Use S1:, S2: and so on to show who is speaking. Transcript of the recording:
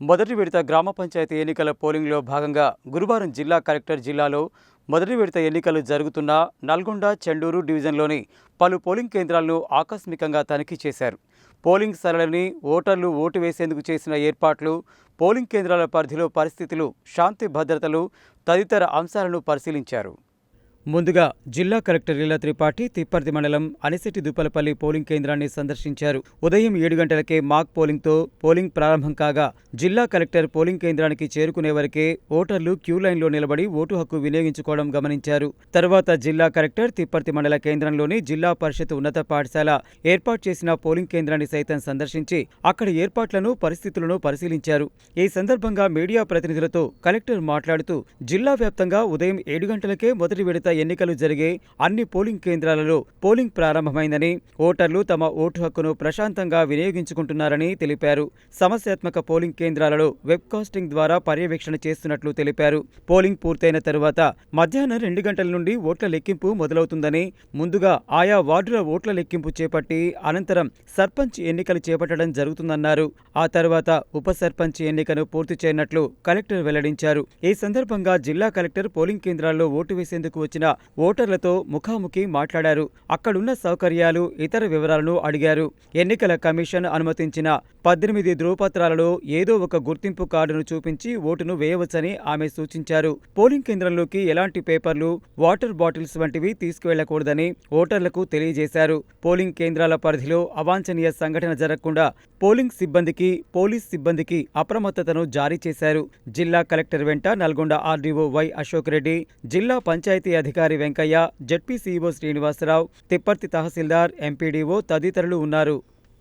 S1: మొదటి విడత గ్రామ పంచాయతీ ఎన్నికల పోలింగ్లో భాగంగా గురువారం జిల్లా కలెక్టర్ జిల్లాలో మొదటి విడత ఎన్నికలు జరుగుతున్న నల్గొండ చెండూరు డివిజన్లోని పలు పోలింగ్ కేంద్రాలను ఆకస్మికంగా తనిఖీ చేశారు. పోలింగ్ సరళిని ఓటర్లు ఓటు వేసేందుకు చేసిన ఏర్పాట్లు పోలింగ్ కేంద్రాల పరిధిలో పరిస్థితులు శాంతి భద్రతలు తదితర అంశాలను పరిశీలించారు. ముందుగా జిల్లా కలెక్టర్ లీలా త్రిపాఠి తిప్పర్తి మండలం అనిశెట్టి దుప్పలపల్లి పోలింగ్ కేంద్రాన్ని సందర్శించారు. ఉదయం ఏడు గంటలకే మాక్ పోలింగ్తో పోలింగ్ ప్రారంభం కాగా జిల్లా కలెక్టర్ పోలింగ్ కేంద్రానికి చేరుకునే వరకే ఓటర్లు క్యూ లైన్లో నిలబడి ఓటు హక్కు వినియోగించుకోవడం గమనించారు. తర్వాత జిల్లా కలెక్టర్ తిప్పర్తి మండల కేంద్రంలోని జిల్లా పరిషత్ ఉన్నత పాఠశాల ఏర్పాటు చేసిన పోలింగ్ కేంద్రాన్ని సైతం సందర్శించి అక్కడి ఏర్పాట్లను పరిస్థితులను పరిశీలించారు. ఈ సందర్భంగా మీడియా ప్రతినిధులతో కలెక్టర్ మాట్లాడుతూ జిల్లా వ్యాప్తంగా ఉదయం ఏడు గంటలకే మొదటి విడత ఎన్నికలు జరిగే అన్ని పోలింగ్ కేంద్రాలలో పోలింగ్ ప్రారంభమైందని ఓటర్లు తమ ఓటు హక్కును ప్రశాంతంగా వినియోగించుకుంటున్నారని తెలిపారు. సమస్యాత్మక పోలింగ్ కేంద్రాలలో వెబ్ కాస్టింగ్ ద్వారా పర్యవేక్షణ చేస్తున్నట్లు తెలిపారు. పోలింగ్ పూర్తయిన తరువాత మధ్యాహ్నం రెండు గంటల నుండి ఓట్ల లెక్కింపు మొదలవుతుందని ముందుగా ఆయా వార్డుల ఓట్ల లెక్కింపు చేపట్టి అనంతరం సర్పంచ్ ఎన్నికలు చేపట్టడం జరుగుతుందన్నారు. ఆ తర్వాత ఉప సర్పంచ్ ఎన్నికను పూర్తి చేయనట్లు కలెక్టర్ వెల్లడించారు. ఈ సందర్భంగా జిల్లా కలెక్టర్ పోలింగ్ కేంద్రాల్లో ఓటు వేసేందుకు వచ్చిన ఓటర్లతో ముఖాముఖి మాట్లాడారు. అక్కడున్న సౌకర్యాలు ఇతర వివరాలను అడిగారు. ఎన్నికల కమిషన్ అనుమతించిన పద్దెనిమిది ధృవపత్రాలలో ఏదో ఒక గుర్తింపు కార్డును చూపించి ఓటును వేయవచ్చని ఆమె సూచించారు. పోలింగ్ కేంద్రంలోకి ఎలాంటి పేపర్లు వాటర్ బాటిల్స్ వంటివి తీసుకువెళ్ళకూడదని ఓటర్లకు తెలియజేశారు. పోలింగ్ కేంద్రాల పరిధిలో అవాంఛనీయ సంఘటన జరగకుండా పోలింగ్ సిబ్బందికి పోలీస్ సిబ్బందికి అప్రమత్తతను జారీ చేశారు. జిల్లా కలెక్టర్ వెంట నల్గొండ ఆర్డీఓ వై అశోక్ రెడ్డి జిల్లా పంచాయతీ అధికారి Venkaiah ZP CEO Srinivasarao Tipparthi tahsildar MPDO తదితరులు ఉన్నారు.